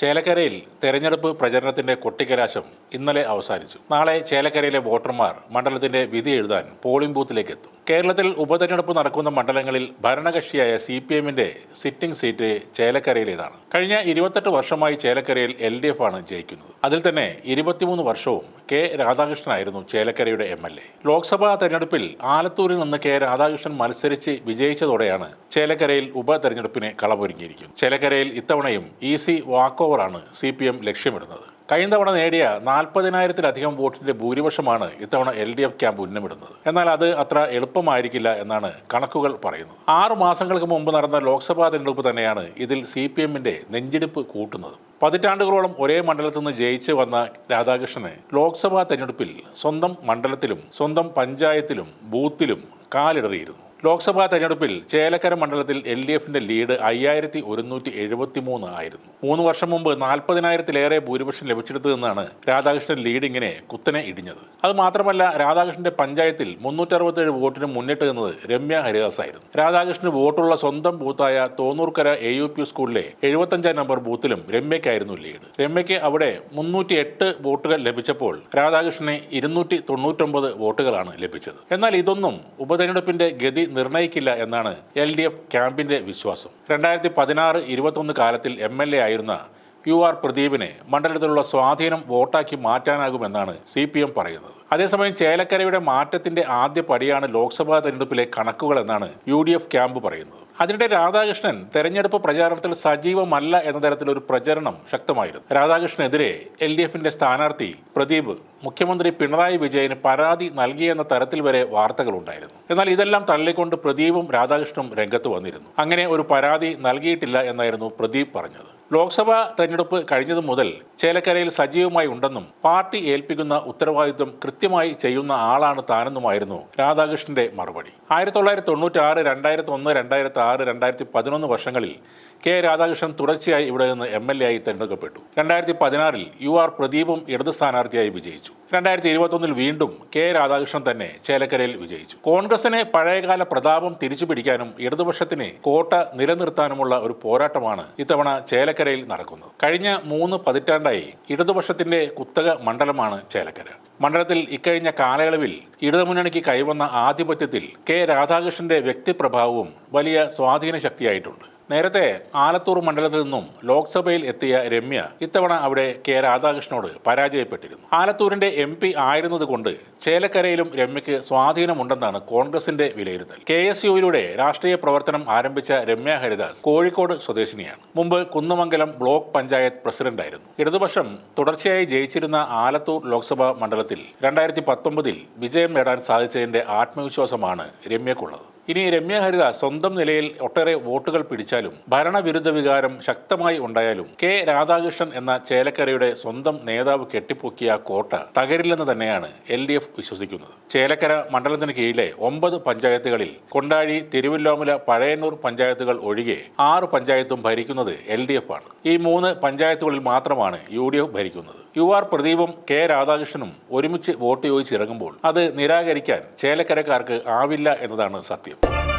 ചേലക്കരയിൽ തെരഞ്ഞെടുപ്പ് പ്രചരണത്തിന്റെ കൊട്ടിക്കലാശം ഇന്നലെ അവസാനിച്ചു. നാളെ ചേലക്കരയിലെ വോട്ടർമാർ മണ്ഡലത്തിന്റെ വിധി എഴുതാൻ പോളിംഗ് ബൂത്തിലേക്ക് എത്തും. കേരളത്തിൽ ഉപതെരഞ്ഞെടുപ്പ് നടക്കുന്ന മണ്ഡലങ്ങളിൽ ഭരണകക്ഷിയായ സി പി എമ്മിന്റെ സിറ്റിംഗ് സീറ്റ് ചേലക്കരയിലേതാണ്. കഴിഞ്ഞ ഇരുപത്തെട്ട് വർഷമായി ചേലക്കരയിൽ എൽ ഡി എഫ് ആണ് ജയിക്കുന്നത്. അതിൽ തന്നെ ഇരുപത്തിമൂന്ന് വർഷവും കെ രാധാകൃഷ്ണനായിരുന്നു ചേലക്കരയുടെ എം എൽ എ. ലോക്സഭാ തെരഞ്ഞെടുപ്പിൽ ആലത്തൂരിൽ നിന്ന് കെ രാധാകൃഷ്ണൻ മത്സരിച്ച് വിജയിച്ചതോടെയാണ് ചേലക്കരയിൽ ഉപതെരഞ്ഞെടുപ്പിനെ കളമൊരുങ്ങിയിരിക്കുന്നത്. ചേലക്കരയിൽ ഇത്തവണയും ഈസി വാക്ക് ഓവറാണ് സി പി എം ലക്ഷ്യമിടുന്നത്. കഴിഞ്ഞ തവണ നേടിയ നാൽപ്പതിനായിരത്തിലധികം വോട്ടിന്റെ ഭൂരിപക്ഷമാണ് ഇത്തവണ എൽ ഡി എഫ് ക്യാമ്പ് ഉന്നമിടുന്നത്. എന്നാൽ അത് അത്ര എളുപ്പമായിരിക്കില്ല എന്നാണ് കണക്കുകൾ പറയുന്നത്. ആറു മാസങ്ങൾക്ക് മുമ്പ് നടന്ന ലോക്സഭാ തെരഞ്ഞെടുപ്പ് തന്നെയാണ് ഇതിൽ സി പി എമ്മിന്റെ നെഞ്ചിടിപ്പ് കൂട്ടുന്നത്. പതിറ്റാണ്ടുകളോളം ഒരേ മണ്ഡലത്തിൽ നിന്ന് ജയിച്ച് വന്ന രാധാകൃഷ്ണന് ലോക്സഭാ തെരഞ്ഞെടുപ്പിൽ സ്വന്തം മണ്ഡലത്തിലും സ്വന്തം പഞ്ചായത്തിലും ബൂത്തിലും കാലിടറിയിരുന്നു. ലോക്സഭാ തെരഞ്ഞെടുപ്പിൽ ചേലക്കര മണ്ഡലത്തിൽ എൽ ഡി എഫിന്റെ ലീഡ് അയ്യായിരത്തി ഒരുന്നൂറ്റി എഴുപത്തി മൂന്ന് ആയിരുന്നു. മൂന്ന് വർഷം മുമ്പ് നാൽപ്പതിനായിരത്തിലേറെ ഭൂരിപക്ഷം ലഭിച്ചെടുത്തു നിന്നാണ് രാധാകൃഷ്ണൻ ലീഡിങ്ങിനെ കുത്തനെ ഇടിഞ്ഞത്. അത് മാത്രമല്ല രാധാകൃഷ്ണന്റെ പഞ്ചായത്തിൽ മുന്നൂറ്ററുപത്തേഴ് വോട്ടിന് മുന്നിട്ട് നിന്നത് രമ്യ ഹരിദാസ് ആയിരുന്നു രാധാകൃഷ്ണന് വോട്ടുള്ള സ്വന്തം ബൂത്തായ തോന്നൂർക്കര എ യു പി സ്കൂളിലെ എഴുപത്തഞ്ചാം നമ്പർ ബൂത്തിലും രമ്യയ്ക്കായിരുന്നു ലീഡ്. രമ്യയ്ക്ക് അവിടെ മുന്നൂറ്റി എട്ട് വോട്ടുകൾ ലഭിച്ചപ്പോൾ രാധാകൃഷ്ണനെ ഇരുന്നൂറ്റി തൊണ്ണൂറ്റൊമ്പത് വോട്ടുകളാണ് ലഭിച്ചത്. എന്നാൽ ഇതൊന്നും ഉപതെരഞ്ഞെടുപ്പിന്റെ ഗതി നിർണയിക്കില്ല എന്നാണ് എൽ ഡി എഫ് ക്യാമ്പിന്റെ വിശ്വാസം. രണ്ടായിരത്തി പതിനാറ് ഇരുപത്തൊന്ന് കാലത്തിൽ എം എൽ എ ആയിരുന്ന യു ആർ പ്രദീപിനെ മണ്ഡലത്തിലുള്ള സ്വാധീനം വോട്ടാക്കി മാറ്റാനാകുമെന്നാണ് സി പി എം പറയുന്നത്. അതേസമയം ചേലക്കരയുടെ മാറ്റത്തിന്റെ ആദ്യ പടിയാണ് ലോക്സഭാ തെരഞ്ഞെടുപ്പിലെ കണക്കുകൾ എന്നാണ് യു ഡി എഫ് ക്യാമ്പ് പറയുന്നത്. അതിനിടെ രാധാകൃഷ്ണൻ തെരഞ്ഞെടുപ്പ് പ്രചാരണത്തിൽ സജീവമല്ല എന്ന തരത്തിലൊരു പ്രചരണം ശക്തമായിരുന്നു. രാധാകൃഷ്ണനെതിരെ എൽ ഡി എഫിന്റെ സ്ഥാനാർത്ഥി പ്രദീപ് മുഖ്യമന്ത്രി പിണറായി വിജയന് പരാതി നൽകിയെന്ന തരത്തിൽ വരെ വാർത്തകളുണ്ടായിരുന്നു. എന്നാൽ ഇതെല്ലാം തള്ളിക്കൊണ്ട് പ്രദീപും രാധാകൃഷ്ണനും രംഗത്ത് വന്നിരുന്നു. അങ്ങനെ ഒരു പരാതി നൽകിയിട്ടില്ല എന്നായിരുന്നു പ്രദീപ് പറഞ്ഞത്. ലോക്സഭാ തെരഞ്ഞെടുപ്പ് കഴിഞ്ഞതു മുതൽ ചേലക്കരയിൽ സജീവമായി ഉണ്ടെന്നും പാർട്ടി ഏൽപ്പിക്കുന്ന ഉത്തരവാദിത്വം കൃത്യമായി ചെയ്യുന്ന ആളാണ് താനെന്നുമായിരുന്നു രാധാകൃഷ്ണന്റെ മറുപടി. ആയിരത്തി തൊള്ളായിരത്തി തൊണ്ണൂറ്റി ആറ് രണ്ടായിരത്തി ഒന്ന് രണ്ടായിരത്തി ആറ് രണ്ടായിരത്തി പതിനൊന്ന് വർഷങ്ങളിൽ കെ രാധാകൃഷ്ണൻ തുടർച്ചയായി ഇവിടെ നിന്ന് എം എൽ എ ആയി തെരഞ്ഞെടുക്കപ്പെട്ടു. രണ്ടായിരത്തി പതിനാറിൽ യു ആർ പ്രദീപും ഇടത് സ്ഥാനാർത്ഥിയായി വിജയിച്ചു. രണ്ടായിരത്തി ഇരുപത്തൊന്നിൽ വീണ്ടും കെ രാധാകൃഷ്ണൻ തന്നെ ചേലക്കരയിൽ വിജയിച്ചു. കോൺഗ്രസിനെ പഴയകാല പ്രതാപം തിരിച്ചു പിടിക്കാനും ഇടതുപക്ഷത്തിനെ കോട്ട നിലനിർത്താനുമുള്ള ഒരു പോരാട്ടമാണ് ഇത്തവണ ചേലക്കരയിൽ നടക്കുന്നത്. കഴിഞ്ഞ മൂന്ന് പതിറ്റാണ്ടായി ഇടതുപക്ഷത്തിന്റെ കുത്തക മണ്ഡലമാണ് ചേലക്കര. മണ്ഡലത്തിൽ ഇക്കഴിഞ്ഞ കാലയളവിൽ ഇടതുമുന്നണിക്ക് കൈവന്ന ആധിപത്യത്തിൽ കെ രാധാകൃഷ്ണന്റെ വ്യക്തിപ്രഭാവവും വലിയ സ്വാധീന ശക്തിയായിട്ടുണ്ട് നേരത്തെ ആലത്തൂർ മണ്ഡലത്തിൽ നിന്നും ലോക്സഭയിൽ എത്തിയ രമ്യ ഇത്തവണ അവിടെ കെ രാധാകൃഷ്ണനോട് പരാജയപ്പെട്ടിരുന്നു. ആലത്തൂരിന്റെ എം പി ആയിരുന്നതുകൊണ്ട് ചേലക്കരയിലും രമ്യയ്ക്ക് സ്വാധീനമുണ്ടെന്നാണ് കോൺഗ്രസിന്റെ വിലയിരുത്തൽ. കെ എസ് യുയിലൂടെ രാഷ്ട്രീയ പ്രവർത്തനം ആരംഭിച്ച രമ്യ ഹരിദാസ് കോഴിക്കോട് സ്വദേശിനിയാണ്. മുമ്പ് കുന്നമംഗലം ബ്ലോക്ക് പഞ്ചായത്ത് പ്രസിഡന്റായിരുന്നു. ഇടതുപക്ഷം തുടർച്ചയായി ജയിച്ചിരുന്ന ആലത്തൂർ ലോക്സഭാ മണ്ഡലത്തിൽ രണ്ടായിരത്തി പത്തൊമ്പതിൽ വിജയം നേടാൻ സാധിച്ചതിന്റെ ആത്മവിശ്വാസമാണ് രമ്യക്കുള്ളത്. ഇനി രമ്യ സ്വന്തം നിലയിൽ ഒട്ടേറെ വോട്ടുകൾ പിടിച്ചാലും ഭരണവിരുദ്ധ വികാരം ശക്തമായി ഉണ്ടായാലും കെ രാധാകൃഷ്ണൻ എന്ന ചേലക്കരയുടെ സ്വന്തം നേതാവ് കെട്ടിപ്പൊക്കിയ കോട്ട തകരില്ലെന്ന് തന്നെയാണ് എൽ ഡി എഫ് വിശ്വസിക്കുന്നത്. ചേലക്കര മണ്ഡലത്തിന് കീഴിലെ ഒമ്പത് പഞ്ചായത്തുകളിൽ കൊണ്ടാഴി തിരുവല്ലോമല പഴയന്നൂർ പഞ്ചായത്തുകൾ ഒഴികെ ആറ് പഞ്ചായത്തും ഭരിക്കുന്നത് എൽ ഡി എഫ് ആണ്. ഈ മൂന്ന് പഞ്ചായത്തുകളിൽ മാത്രമാണ് യു ഡി എഫ് ഭരിക്കുന്നത്. യു ആർ പ്രദീപും കെ രാധാകൃഷ്ണനും ഒരുമിച്ച് വോട്ട് ചോദിച്ചിറങ്ങുമ്പോൾ അത് നിരാകരിക്കാൻ ചേലക്കരക്കാർക്ക് ആവില്ല എന്നതാണ് സത്യം. you